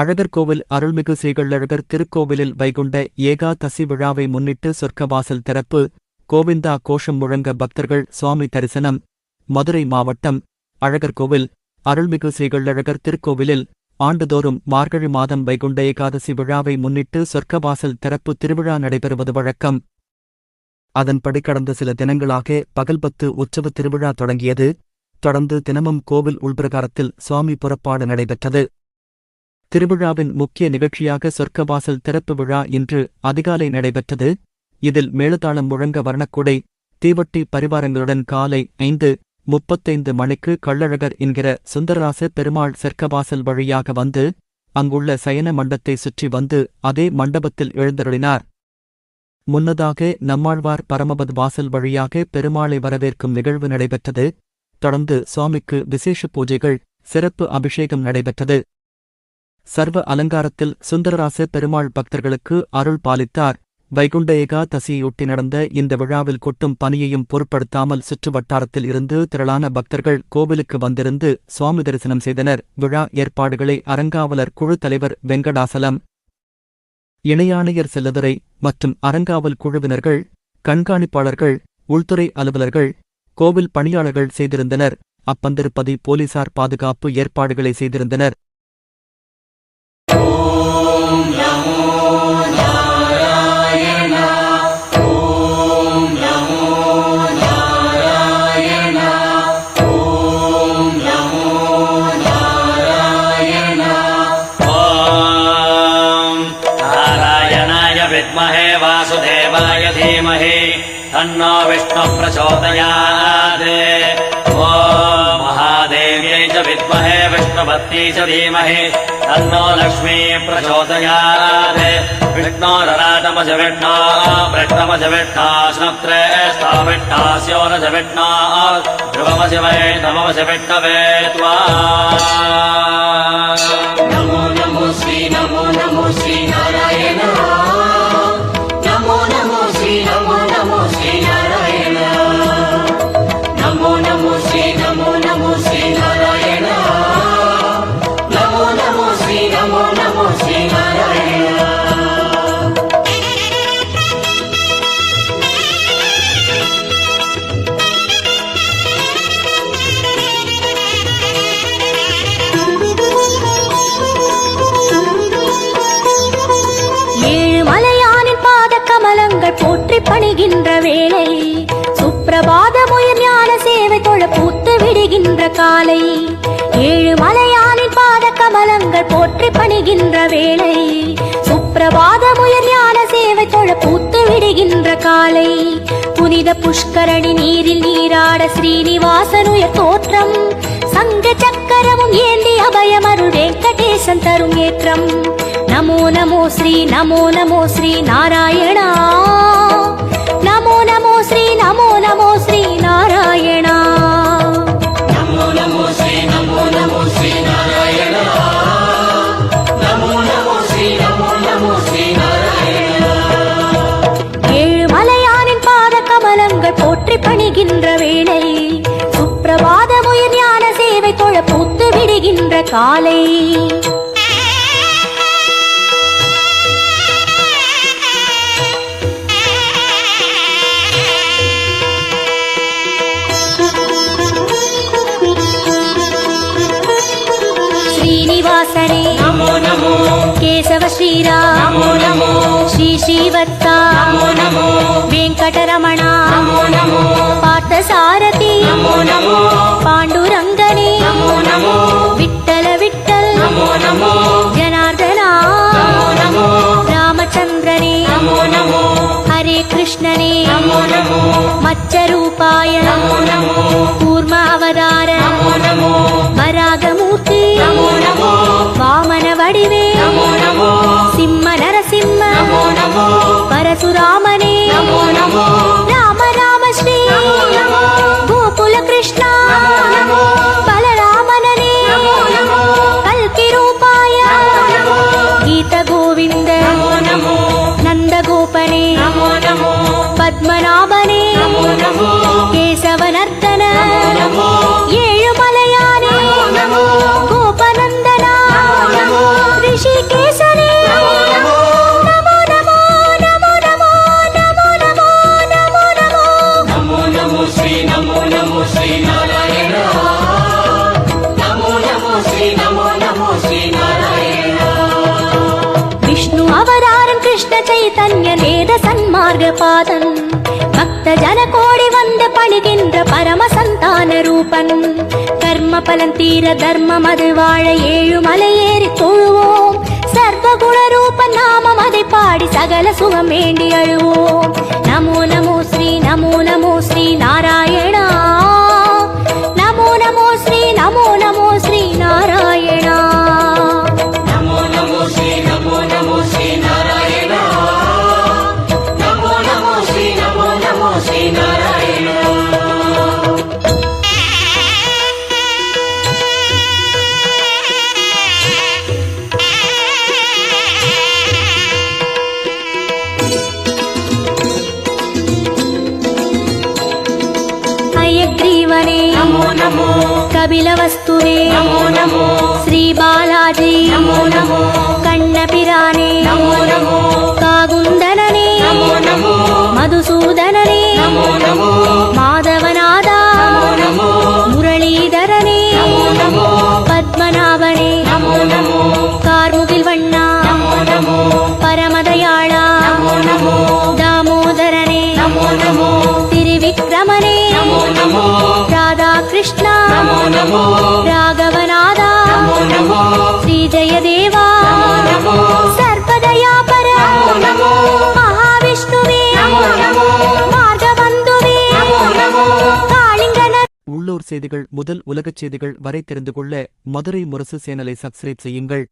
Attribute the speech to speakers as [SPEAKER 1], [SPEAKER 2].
[SPEAKER 1] அழகர்கோவில் அருள்மிகு ஸ்ரீகள்ளழகர் திருக்கோவிலில் வைகுண்ட ஏகாதசி விழாவை முன்னிட்டு சொர்க்கவாசல் திறப்பு கோவிந்தா கோஷம் முழங்க பக்தர்கள் சுவாமி தரிசனம். மதுரை மாவட்டம் அழகர்கோவில் அருள்மிகு ஸ்ரீகள்ளழகர் திருக்கோவிலில் ஆண்டுதோறும் மார்கழி மாதம் வைகுண்ட ஏகாதசி விழாவை முன்னிட்டு சொர்க்கவாசல் திறப்பு திருவிழா நடைபெறுவது வழக்கம். அதன்படி கடந்த சில தினங்களாக பகல்பத்து உற்சவ திருவிழா தொடங்கியது. தொடர்ந்து தினமும் கோவில் உள்பிரகாரத்தில் சுவாமி புறப்பாடு நடைபெற்றது. திருவிழாவின் முக்கிய நிகழ்ச்சியாக சொர்க்கவாசல் திறப்பு விழா இன்று அதிகாலை நடைபெற்றது. இதில் மேலதாளம் முழங்க வர்ணக்குடை தீவட்டி பரிவாரங்களுடன் காலை ஐந்து முப்பத்தைந்து மணிக்கு கள்ளழகர் என்கிற சுந்தரராச பெருமாள் சொர்க்கவாசல் வழியாக வந்து அங்குள்ள சயன மண்டத்தை சுற்றி வந்து அதே மண்டபத்தில் எழுந்தருளினார். முன்னதாக நம்மாழ்வார் பரமபத் வாசல் வழியாக பெருமாளை வரவேற்கும் நிகழ்வு நடைபெற்றது. தொடர்ந்து சுவாமிக்கு விசேஷ பூஜைகள் சிறப்பு அபிஷேகம் நடைபெற்றது. சர்வ அலங்காரத்தில் சுந்தரராச பெருமாள் பக்தர்களுக்கு அருள் பாலித்தார். வைகுண்ட ஏகாதசியொட்டி நடந்த இந்த விழாவில் கொட்டும் பனியையும் பொருட்படுத்தாமல் சுற்று வட்டாரத்தில் இருந்து திரளான பக்தர்கள் கோவிலுக்கு வந்திருந்து சுவாமி தரிசனம் செய்தனர். விழா ஏற்பாடுகளை அறங்காவலர் குழு தலைவர் வெங்கடாசலம் இணையாணையர் செல்லதுரை மற்றும் அறங்காவல் குழுவினர்கள் கண்காணிப்பாளர்கள் உள்துறை அலுவலர்கள் கோவில் பணியாளர்கள் செய்திருந்தனர். அப்பந்திருப்பதி போலீசார் பாதுகாப்பு ஏற்பாடுகளை செய்திருந்தனர்.
[SPEAKER 2] विद्महे वासुदेवाय धीमहि तन्नो विष्णुः प्रचोदयात् च विद्महे विष्णुभक्त्यै च धीमहि तन्नो लक्ष्मी प्रचोदयात् विष्णोरराटमज विष्णो वृष्णमज विष्णो स्नप्त्रेष्ठो विष्णास्योरज विष्णो ध्रुवमज वै नममज विष्णवे त्वा
[SPEAKER 3] போற்றி பணிகின்ற வேளை சுப்பிரபாத ஞான சேவை தொழ பூத்து விடுகின்ற காலை. ஏழு கமலங்கள் போற்றி பணிகின்ற வேளை. சுப்பிரபாத முயல் ஞான சேவை தொழ பூத்து விடுகின்ற காலை. புனித புஷ்கரணி நீரில் நீராட ஸ்ரீனிவாசனுய தோற்றம். சங்க சக்கரமும் ஏந்தி அபயம் அருள் வெங்கடேசன் தரும் ஏற்றம். நமோ நமோ ஸ்ரீ நமோ நமோ ஸ்ரீ நாராயணா. நமோ நமோ ஸ்ரீ நமோ நமோ ஸ்ரீ நாராயணா. பொழிகின்ற வேளை. சுப்பிரபாதம் உயிர் ஞான சேவை தொழ பூத்து விடுகின்ற காலை. ஸ்ரீனிவாசரே நமோ
[SPEAKER 4] நமோ. கேசவ
[SPEAKER 3] ஸ்ரீராம் நமோ
[SPEAKER 4] நமோ. ஸ்ரீ
[SPEAKER 3] ஸ்ரீவத்தா
[SPEAKER 4] நமோ நமோ.
[SPEAKER 3] வெங்கடரமணா.
[SPEAKER 4] పార్థ సారథి
[SPEAKER 3] పాండురంగని విట్టల విట్టల్ జనార్దన రామచంద్రని హరే కృష్ణని
[SPEAKER 4] మత్స్యరూపాయ
[SPEAKER 3] కూర్మ అవతార వరాగమూర్తి వామన వడివే సింహ నరసింహ పరశురా சைதன்ய வேத சன்மார்க பாதன் பக்த ஜன கோடி வந்து பணிகின்ற பரம சந்தான ரூபன் கர்ம பலன் தீர தர்மம் அது வாழ ஏழு மலையேறி தொழுவோம். சர்வகுண ரூப நாமம் அதை பாடி சகல சுகம் வேண்டி அழுவோம். நமோ நமோ ஸ்ரீ நமோ நமோ ஸ்ரீ நாராயண హయగ్రీవనే
[SPEAKER 4] నమో నమో
[SPEAKER 3] కపిలవస్తువే
[SPEAKER 4] నమో నమో
[SPEAKER 3] శ్రీ బాలాజీ
[SPEAKER 4] నమో నమో
[SPEAKER 3] కన్నపిరానే
[SPEAKER 4] నమో నమో
[SPEAKER 3] కాగుందననే
[SPEAKER 4] నమో నమో
[SPEAKER 3] మధుసూదననే
[SPEAKER 4] నమో నమో
[SPEAKER 3] మాధవనాథ
[SPEAKER 4] నమో నమో
[SPEAKER 3] మురళీధరనే
[SPEAKER 4] నమో నమో
[SPEAKER 3] పద్మనాభనే
[SPEAKER 4] నమో నమో
[SPEAKER 3] కార్ముగిల్ వண்ணా
[SPEAKER 4] నమో నమో
[SPEAKER 3] పరమదయాళ
[SPEAKER 4] నమో నమో
[SPEAKER 3] దామోదరనే
[SPEAKER 4] నమో నమో ராகவநாதா
[SPEAKER 3] ஸ்ரீ
[SPEAKER 4] ஜெயதேவா நமோ
[SPEAKER 3] பர
[SPEAKER 1] உள்ளூர் செய்திகள் முதல் உலகச் செய்திகள் வரை தெரிந்து கொள்ள மதுரை முரசு சேனலை சப்ஸ்கிரைப் செய்யுங்கள்.